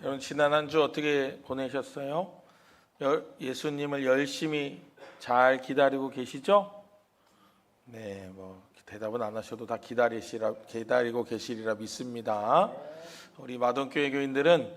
여러분 지난 한 주 어떻게 보내셨어요? 여- 예수님을 열심히 잘 기다리고 계시죠? 네, 뭐 대답은 안 하셔도 다 기다리시라 기다리고 계시리라 믿습니다. 우리 마동교회 교인들은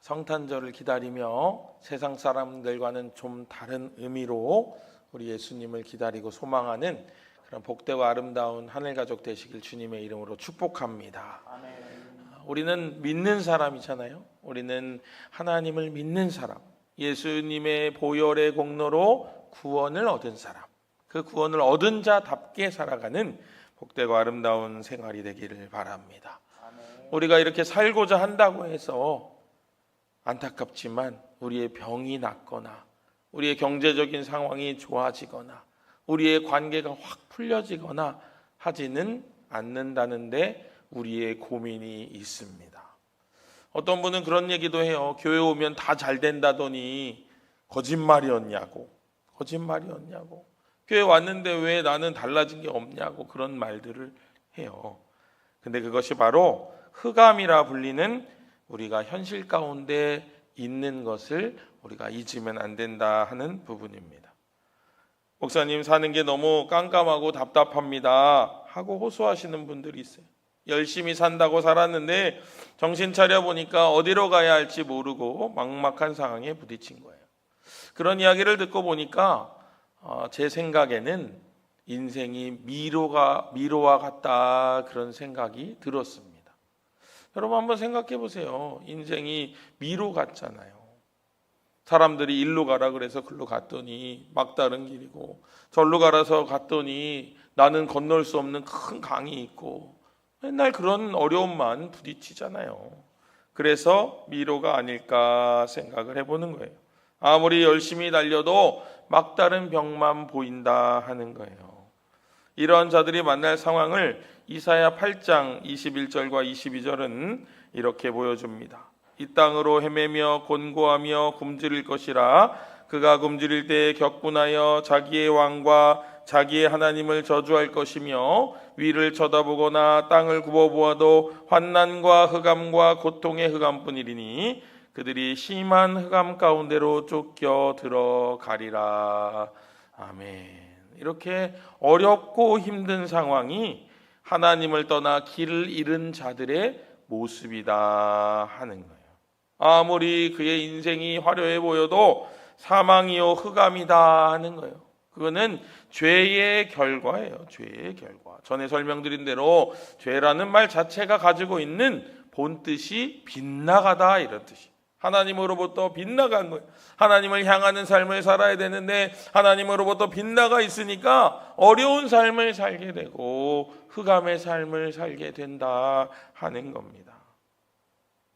성탄절을 기다리며 세상 사람들과는 좀 다른 의미로 우리 예수님을 기다리고 소망하는 그런 복되고 아름다운 하늘 가족 되시길 주님의 이름으로 축복합니다. 우리는 믿는 사람이잖아요. 우리는 하나님을 믿는 사람. 예수님의 보혈의 공로로 구원을 얻은 사람. 그 구원을 얻은 자답게 살아가는 복되고 아름다운 생활이 되기를 바랍니다. 우리가 이렇게 살고자 한다고 해서 안타깝지만 우리의 병이 낫거나 우리의 경제적인 상황이 좋아지거나 우리의 관계가 확 풀려지거나 하지는 않는다는데 우리의 고민이 있습니다. 어떤 분은 그런 얘기도 해요. 교회 오면 다 잘 된다더니 거짓말이었냐고. 거짓말이었냐고. 교회 왔는데 왜 나는 달라진 게 없냐고 그런 말들을 해요. 근데 그것이 바로 흑암이라 불리는 우리가 현실 가운데 있는 것을 우리가 잊으면 안 된다 하는 부분입니다. 목사님 사는 게 너무 깜깜하고 답답합니다. 하고 호소하시는 분들이 있어요. 열심히 산다고 살았는데 정신 차려 보니까 어디로 가야 할지 모르고 막막한 상황에 부딪힌 거예요. 그런 이야기를 듣고 보니까 어, 제 생각에는 인생이 미로가 미로와 같다 그런 생각이 들었습니다. 여러분 한번 생각해 보세요. 인생이 미로 같잖아요. 사람들이 일로 가라 그래서 글로 갔더니 막다른 길이고 절로 가라서 갔더니 나는 건널 수 없는 큰 강이 있고 맨날 그런 어려움만 부딪히잖아요. 그래서 미로가 아닐까 생각을 해보는 거예요. 아무리 열심히 달려도 막다른 벽만 보인다 하는 거예요. 이러한 자들이 만날 상황을 이사야 8장 21절과 22절은 이렇게 보여줍니다. 이 땅으로 헤매며 곤고하며 굶주릴 것이라 그가 굶주릴 때에 격분하여 자기의 왕과 자기의 하나님을 저주할 것이며 위를 쳐다보거나 땅을 굽어보아도 환난과 흑암과 고통의 흑암뿐이리니 그들이 심한 흑암 가운데로 쫓겨 들어가리라 아멘 이렇게 어렵고 힘든 상황이 하나님을 떠나 길을 잃은 자들의 모습이다 하는 거예요. 아무리 그의 인생이 화려해 보여도 사망이요 흑암이다 하는 거예요. 그거는 죄의 결과예요. 죄의 결과. 전에 설명드린 대로 죄라는 말 자체가 가지고 있는 본 뜻이 빗나가다 이런 뜻이. 하나님으로부터 빗나간 거예요. 하나님을 향하는 삶을 살아야 되는데 하나님으로부터 빗나가 있으니까 어려운 삶을 살게 되고 흑암의 삶을 살게 된다 하는 겁니다.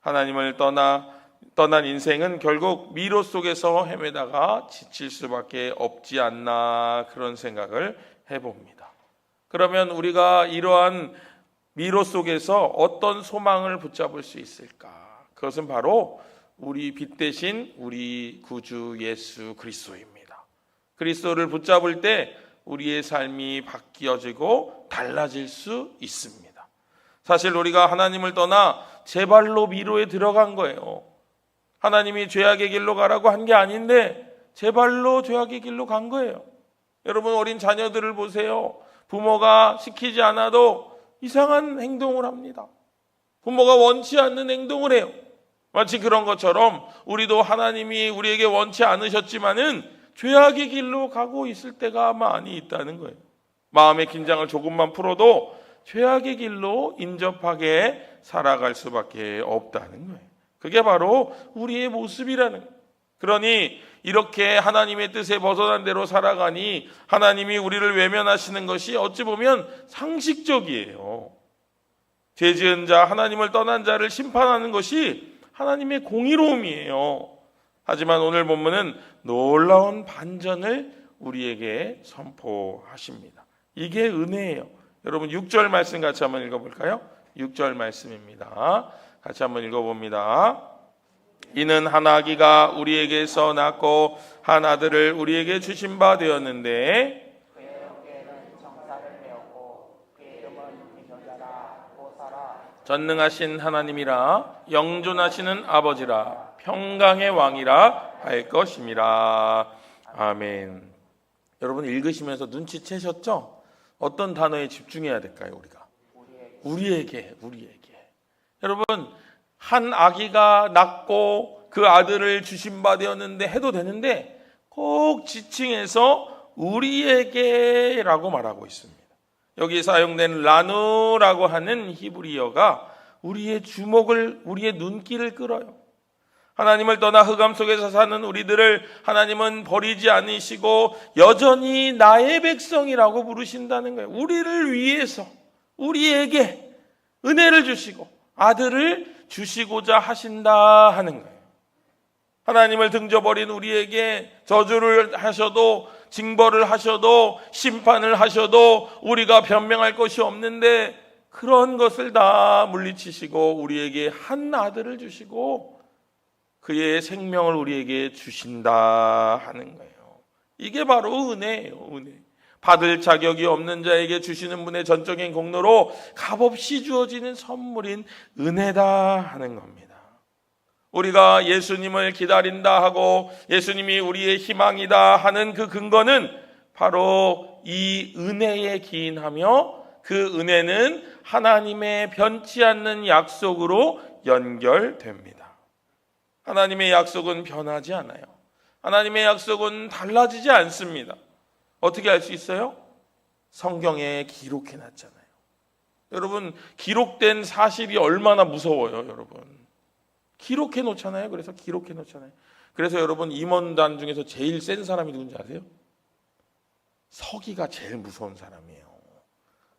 하나님을 떠나 떠난 인생은 결국 미로 속에서 헤매다가 지칠 수밖에 없지 않나 그런 생각을 해봅니다. 그러면 우리가 이러한 미로 속에서 어떤 소망을 붙잡을 수 있을까? 그것은 바로 우리 빛 대신 우리 구주 예수 그리스도입니다. 그리스도를 붙잡을 때 우리의 삶이 바뀌어지고 달라질 수 있습니다. 사실 우리가 하나님을 떠나 제 발로 미로에 들어간 거예요. 하나님이 죄악의 길로 가라고 한 게 아닌데 제 발로 죄악의 길로 간 거예요. 여러분 어린 자녀들을 보세요. 부모가 시키지 않아도 이상한 행동을 합니다. 부모가 원치 않는 행동을 해요. 마치 그런 것처럼 우리도 하나님이 우리에게 원치 않으셨지만은 죄악의 길로 가고 있을 때가 많이 있다는 거예요. 마음의 긴장을 조금만 풀어도 죄악의 길로 인접하게 살아갈 수밖에 없다는 거예요. 그게 바로 우리의 모습이라는 거예요. 그러니 이렇게 하나님의 뜻에 벗어난 대로 살아가니 하나님이 우리를 외면하시는 것이 어찌 보면 상식적이에요. 죄 지은 자, 하나님을 떠난 자를 심판하는 것이 하나님의 공의로움이에요. 하지만 오늘 본문은 놀라운 반전을 우리에게 선포하십니다. 이게 은혜예요. 여러분 6절 말씀 같이 한번 읽어볼까요? 6절 말씀입니다. 같이 한번 읽어봅니다. 이는 한 아기가 우리에게서 낳고 한 아들을 우리에게 주신 바 되었는데 전능하신 하나님이라 영존하시는 아버지라 평강의 왕이라 할 것임이라 아멘. 여러분 읽으시면서 눈치채셨죠? 어떤 단어에 집중해야 될까요, 우리가? 우리에게, 우리에게. 여러분, 한 아기가 낳고 그 아들을 주신 바 되었는데 해도 되는데 꼭 지칭해서 우리에게라고 말하고 있습니다. 여기 사용된 라누라고 하는 히브리어가 우리의 주목을, 우리의 눈길을 끌어요. 하나님을 떠나 흑암 속에서 사는 우리들을 하나님은 버리지 않으시고 여전히 나의 백성이라고 부르신다는 거예요. 우리를 위해서 우리에게 은혜를 주시고 아들을 주시고자 하신다 하는 거예요. 하나님을 등져버린 우리에게 저주를 하셔도 징벌을 하셔도 심판을 하셔도 우리가 변명할 것이 없는데 그런 것을 다 물리치시고 우리에게 한 아들을 주시고 그의 생명을 우리에게 주신다 하는 거예요. 이게 바로 은혜예요, 은혜. 받을 자격이 없는 자에게 주시는 분의 전적인 공로로 값없이 주어지는 선물인 은혜다 하는 겁니다. 우리가 예수님을 기다린다 하고 예수님이 우리의 희망이다 하는 그 근거는 바로 이 은혜에 기인하며 그 은혜는 하나님의 변치 않는 약속으로 연결됩니다. 하나님의 약속은 변하지 않아요. 하나님의 약속은 달라지지 않습니다. 어떻게 알 수 있어요? 성경에 기록해 놨잖아요. 여러분, 기록된 사실이 얼마나 무서워요, 여러분. 기록해 놓잖아요. 그래서 기록해 놓잖아요. 그래서 여러분, 임원단 중에서 제일 센 사람이 누군지 아세요? 서기가 제일 무서운 사람이에요.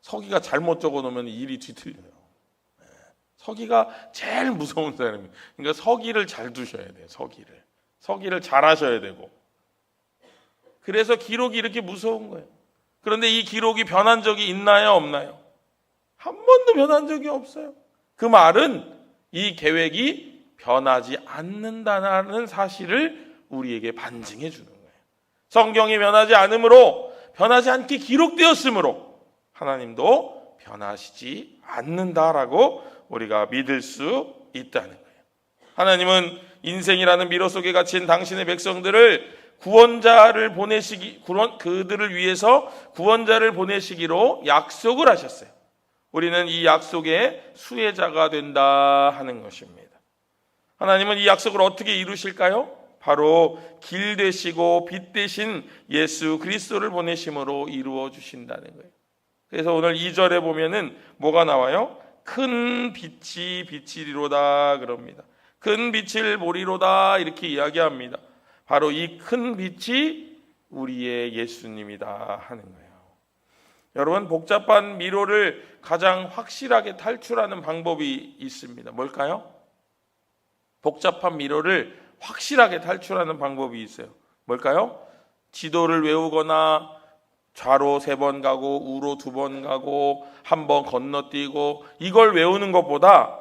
서기가 잘못 적어 놓으면 일이 뒤틀려요. 네. 서기가 제일 무서운 사람이에요. 그러니까 서기를 잘 두셔야 돼요. 서기를. 서기를 잘 하셔야 되고. 그래서 기록이 이렇게 무서운 거예요. 그런데 이 기록이 변한 적이 있나요? 없나요? 한 번도 변한 적이 없어요. 그 말은 이 계획이 변하지 않는다는 사실을 우리에게 반증해 주는 거예요. 성경이 변하지 않으므로 변하지 않게 기록되었으므로 하나님도 변하시지 않는다라고 우리가 믿을 수 있다는 거예요. 하나님은 인생이라는 미로 속에 갇힌 당신의 백성들을 구원자를 보내시기 그들을 위해서 구원자를 보내시기로 약속을 하셨어요. 우리는 이 약속의 수혜자가 된다 하는 것입니다. 하나님은 이 약속을 어떻게 이루실까요? 바로 길 되시고 빛 되신 예수 그리스도를 보내심으로 이루어 주신다는 거예요. 그래서 오늘 2절에 보면은 뭐가 나와요? 큰 빛이 비치리로다 그럽니다. 큰 빛을 보리로다 이렇게 이야기합니다. 바로 이 큰 빛이 우리의 예수님이다 하는 거예요. 여러분 복잡한 미로를 가장 확실하게 탈출하는 방법이 있습니다. 뭘까요? 복잡한 미로를 확실하게 탈출하는 방법이 있어요. 뭘까요? 지도를 외우거나 좌로 세 번 가고 우로 두 번 가고 한 번 건너뛰고 이걸 외우는 것보다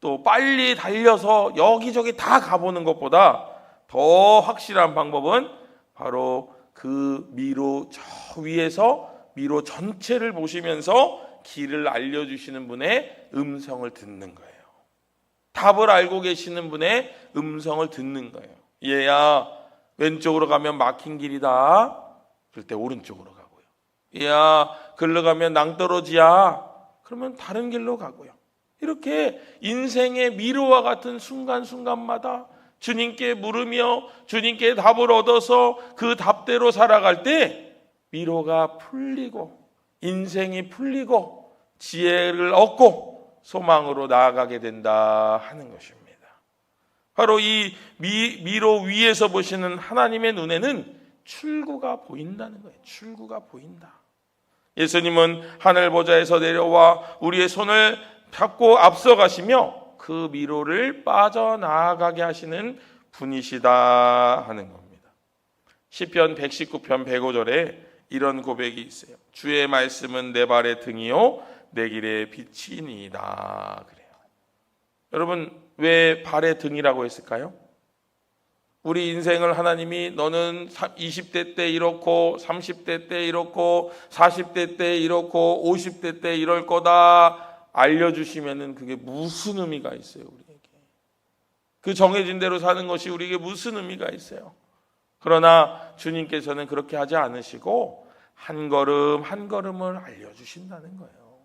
또 빨리 달려서 여기저기 다 가보는 것보다 더 확실한 방법은 바로 그 미로 저 위에서 미로 전체를 보시면서 길을 알려주시는 분의 음성을 듣는 거예요. 답을 알고 계시는 분의 음성을 듣는 거예요. 얘야, 왼쪽으로 가면 막힌 길이다. 그럴 때 오른쪽으로 가고요. 얘야, 글로 가면 낭떠러지야. 그러면 다른 길로 가고요. 이렇게 인생의 미로와 같은 순간순간마다 주님께 물으며 주님께 답을 얻어서 그 답대로 살아갈 때 미로가 풀리고 인생이 풀리고 지혜를 얻고 소망으로 나아가게 된다 하는 것입니다. 바로 이 미, 미로 위에서 보시는 하나님의 눈에는 출구가 보인다는 거예요. 출구가 보인다. 예수님은 하늘 보좌에서 내려와 우리의 손을 잡고 앞서가시며 그 미로를 빠져나가게 하시는 분이시다 하는 겁니다. 시편 119편 105절에 이런 고백이 있어요. 주의 말씀은 내 발의 등이요 내 길의 빛이니이다 그래요. 여러분 왜 발의 등이라고 했을까요? 우리 인생을 하나님이 너는 20대 때 이렇고 30대 때 이렇고 40대 때 이렇고 50대 때 이럴 거다 알려주시면은 그게 무슨 의미가 있어요, 우리에게. 그 정해진 대로 사는 것이 우리에게 무슨 의미가 있어요. 그러나 주님께서는 그렇게 하지 않으시고 한 걸음 한 걸음을 알려주신다는 거예요.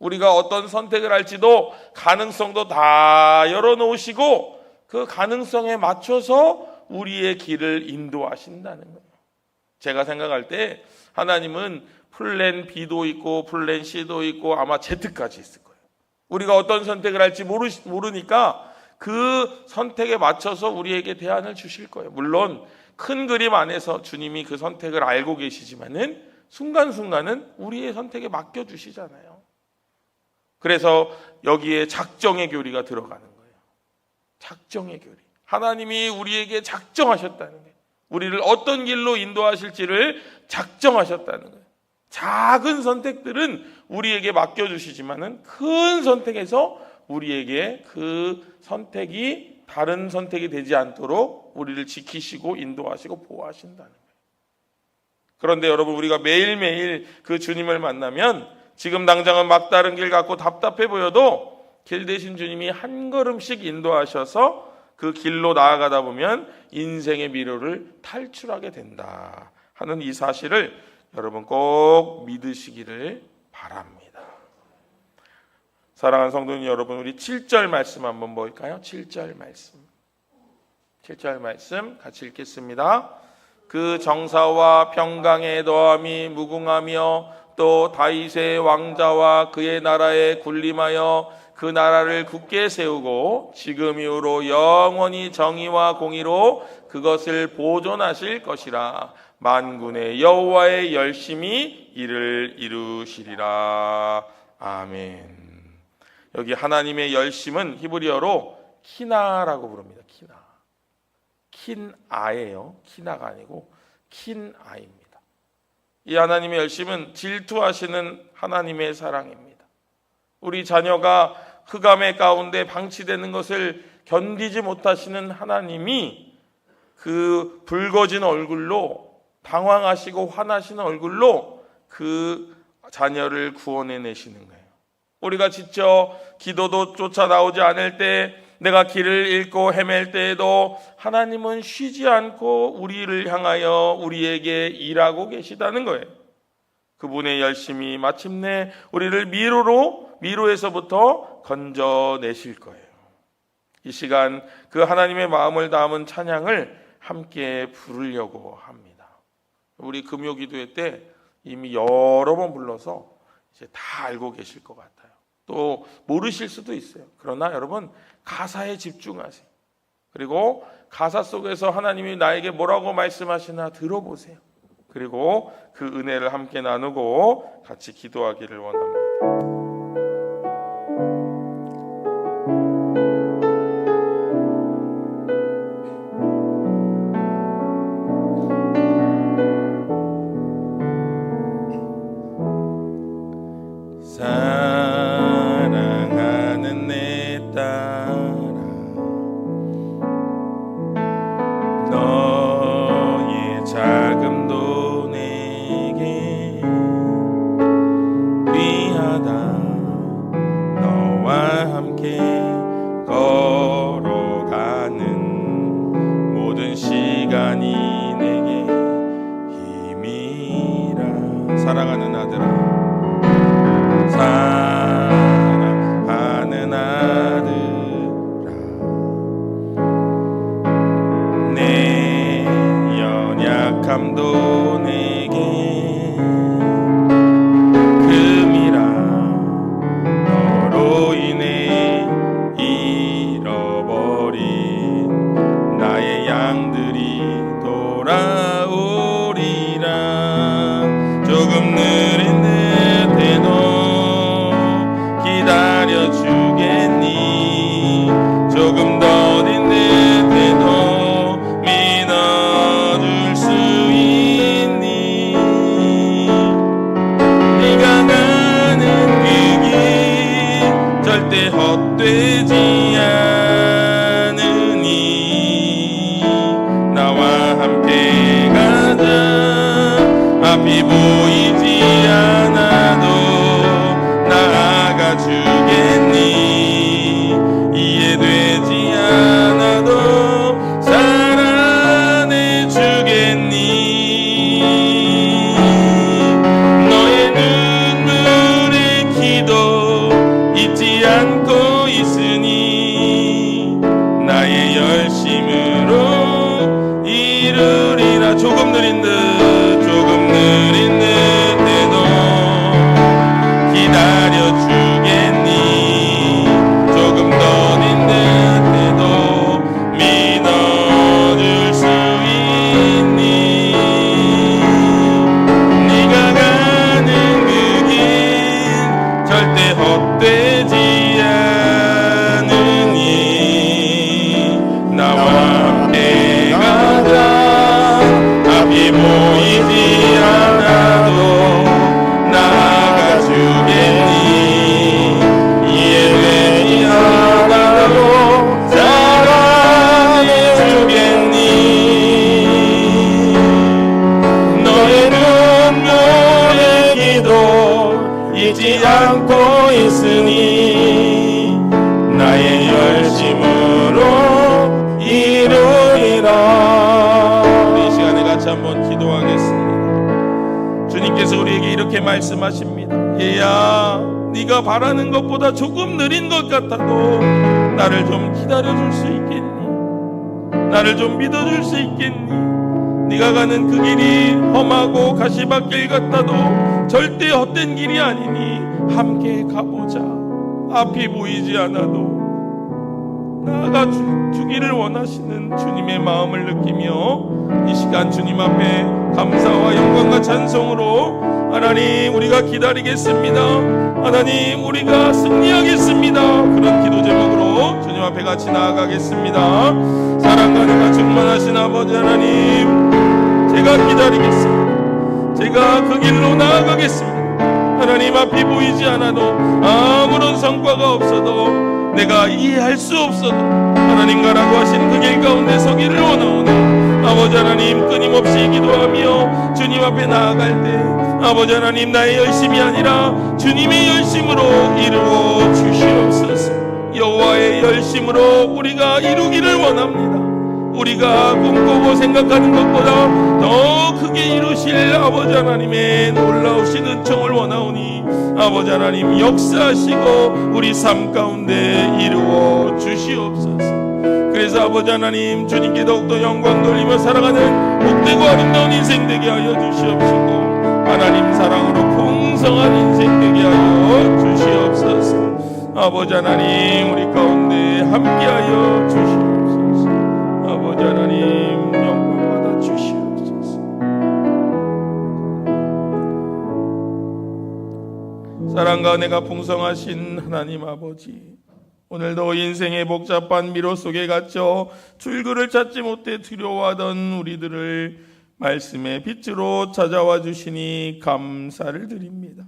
우리가 어떤 선택을 할지도 가능성도 다 열어놓으시고 그 가능성에 맞춰서 우리의 길을 인도하신다는 거예요. 제가 생각할 때 하나님은 플랜 B도 있고 플랜 C도 있고 아마 Z까지 있을 거예요. 우리가 어떤 선택을 할지 모르, 모르니까 그 선택에 맞춰서 우리에게 대안을 주실 거예요. 물론 큰 그림 안에서 주님이 그 선택을 알고 계시지만은 순간순간은 우리의 선택에 맡겨 주시잖아요. 그래서 여기에 작정의 교리가 들어가는 거예요. 작정의 교리. 하나님이 우리에게 작정하셨다는 거예요. 우리를 어떤 길로 인도하실지를 작정하셨다는 거예요. 작은 선택들은 우리에게 맡겨주시지만은 큰 선택에서 우리에게 그 선택이 다른 선택이 되지 않도록 우리를 지키시고 인도하시고 보호하신다는 거예요. 그런데 여러분 우리가 매일매일 그 주님을 만나면 지금 당장은 막다른 길 같고 답답해 보여도 길 대신 주님이 한 걸음씩 인도하셔서 그 길로 나아가다 보면 인생의 미로를 탈출하게 된다 하는 이 사실을 여러분 꼭 믿으시기를 바랍니다. 사랑하는 성도님 여러분, 우리 7절 말씀 한번 볼까요? 7절 말씀. 7절 말씀 같이 읽겠습니다. 그 정사와 평강의 더함이 무궁하며 또 다윗의 왕자와 그의 나라에 군림하여 그 나라를 굳게 세우고 지금 이후로 영원히 정의와 공의로 그것을 보존하실 것이라 만군의 여호와의 열심히 이를 이루시리라 아멘. 여기 하나님의 열심은 히브리어로 키나라고 부릅니다. 키나. 킨아예요. 키나가 아니고 킨아입니다. 이 하나님의 열심은 질투하시는 하나님의 사랑입니다. 우리 자녀가 흑암의 가운데 방치되는 것을 견디지 못하시는 하나님이 그 붉어진 얼굴로 당황하시고 화나시는 얼굴로 그 자녀를 구원해 내시는 거예요. 우리가 지쳐 기도도 쫓아 나오지 않을 때 내가 길을 잃고 헤맬 때에도 하나님은 쉬지 않고 우리를 향하여 우리에게 일하고 계시다는 거예요. 그분의 열심히 마침내 우리를 미로로 미로에서부터 건져내실 거예요. 이 시간 그 하나님의 마음을 담은 찬양을 함께 부르려고 합니다. 우리 금요 기도회 때 이미 여러 번 불러서 이제 다 알고 계실 것 같아요. 또 모르실 수도 있어요. 그러나 여러분 가사에 집중하세요. 그리고 가사 속에서 하나님이 나에게 뭐라고 말씀하시나 들어보세요. 그리고 그 은혜를 함께 나누고 같이 기도하기를 원합니다. 바라는 것보다 조금 느린 것 같아도 나를 좀 기다려줄 수 있겠니? 나를 좀 믿어줄 수 있겠니? 네가 가는 그 길이 험하고 가시밭길 같아도 절대 헛된 길이 아니니 함께 가보자. 앞이 보이지 않아도 나아가 주, 주기를 원하시는 주님의 마음을 느끼며 이 시간 주님 앞에 감사와 영광과 찬송으로 하나님 우리가 기다리겠습니다 하나님 우리가 승리하겠습니다. 그런 기도 제목으로 주님 앞에 같이 나아가겠습니다. 사랑과 은혜가 충만하신 아버지 하나님 제가 기다리겠습니다. 제가 그 길로 나아가겠습니다. 하나님 앞이 보이지 않아도 아무런 성과가 없어도 내가 이해할 수 없어도 하나님 가라고 하신 그 길 가운데 서기를 원하오니 아버지 하나님 끊임없이 기도하며 주님 앞에 나아갈 때 아버지 하나님 나의 열심이 아니라 주님의 열심으로 이루어 주시옵소서. 여호와의 열심으로 우리가 이루기를 원합니다. 우리가 꿈꾸고 생각하는 것보다 더 크게 이루실 아버지 하나님의 놀라우신 은총을 원하오니 아버지 하나님 역사하시고 우리 삶 가운데 이루어 주시옵소서 그래서 아버지 하나님 주님께 더욱더 영광 돌리며 살아가는 복되고 아름다운 인생 되게 하여 주시옵시고 하나님 사랑으로 풍성한 인생 되게 하여 주시옵소서. 아버지 하나님 우리 가운데 함께하여 주시옵소서. 아버지 하나님 영광 받아 주시옵소서. 사랑과 은혜가 풍성하신 하나님 아버지 오늘도 인생의 복잡한 미로 속에 갇혀 출구를 찾지 못해 두려워하던 우리들을 말씀의 빛으로 찾아와 주시니 감사를 드립니다.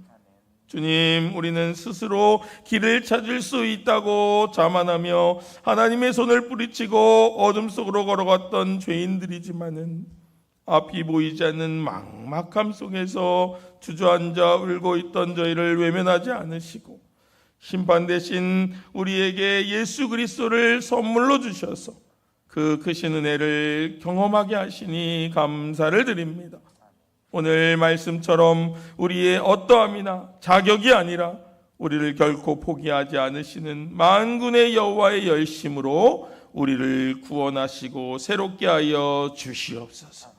주님, 우리는 스스로 길을 찾을 수 있다고 자만하며 하나님의 손을 뿌리치고 어둠 속으로 걸어갔던 죄인들이지만은 앞이 보이지 않는 막막함 속에서 주저앉아 울고 있던 저희를 외면하지 않으시고 심판 대신 우리에게 예수 그리스도를 선물로 주셔서 그 크신 은혜를 경험하게 하시니 감사를 드립니다. 오늘 말씀처럼 우리의 어떠함이나 자격이 아니라 우리를 결코 포기하지 않으시는 만군의 여호와의 열심으로 우리를 구원하시고 새롭게 하여 주시옵소서.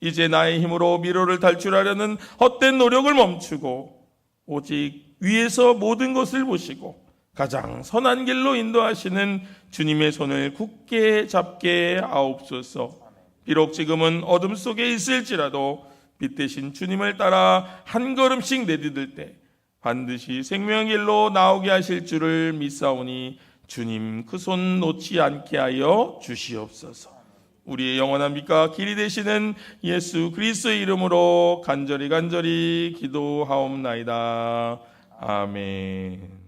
이제 나의 힘으로 미로를 탈출하려는 헛된 노력을 멈추고 오직 위에서 모든 것을 보시고 가장 선한 길로 인도하시는 주님의 손을 굳게 잡게 하옵소서. 비록 지금은 어둠 속에 있을지라도 빛 대신 주님을 따라 한 걸음씩 내디딜 때 반드시 생명의 길로 나오게 하실 줄을 믿사오니 주님 그 손 놓지 않게 하여 주시옵소서. 우리의 영원한 빛과 길이 되시는 예수 그리스도의 이름으로 간절히 간절히 기도하옵나이다. 아멘.